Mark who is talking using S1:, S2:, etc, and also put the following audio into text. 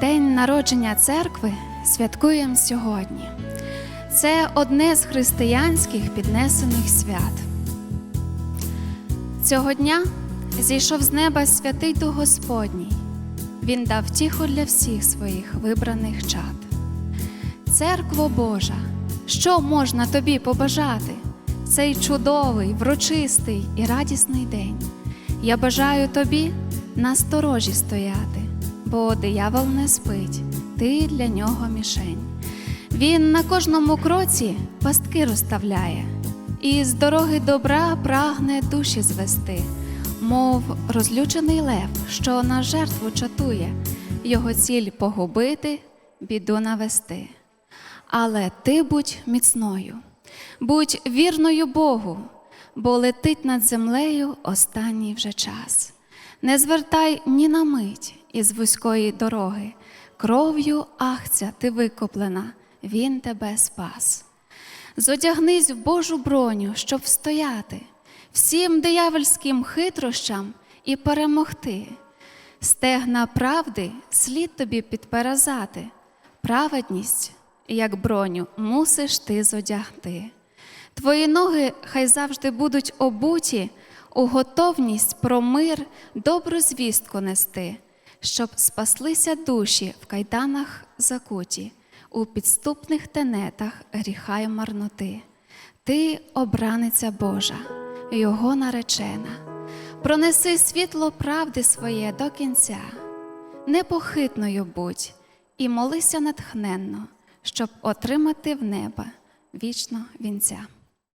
S1: День народження церкви святкуємо сьогодні. Це одне з християнських піднесених свят. Цього дня зійшов з неба святий Дух Господній. Він дав тіху для всіх своїх вибраних чад. Церкво Божа, що можна тобі побажати? Цей чудовий, врочистий і радісний день. Я бажаю тобі на сторожі стояти, бо диявол не спить, ти для нього мішень. Він на кожному кроці пастки розставляє, і з дороги добра прагне душі звести, мов розлючений лев, що на жертву чатує, його ціль погубити, біду навести. Але ти будь міцною, будь вірною Богу, бо летить над землею останній вже час. Не звертай ні на мить із вузької дороги, кров'ю ахця ти викоплена, він тебе спас. Зодягнись в Божу броню, щоб встояти, всім диявольським хитрощам і перемогти. Стегна правди слід тобі підперезати, праведність, як броню, мусиш ти зодягти. Твої ноги хай завжди будуть обуті у готовність про мир, добру звістку нести, щоб спаслися душі в кайданах закуті, у підступних тенетах гріха й марноти. Ти обраниця Божа, його наречена. Пронеси світло правди своє до кінця, непохитною будь і молися натхненно, щоб отримати в неба вічно вінця.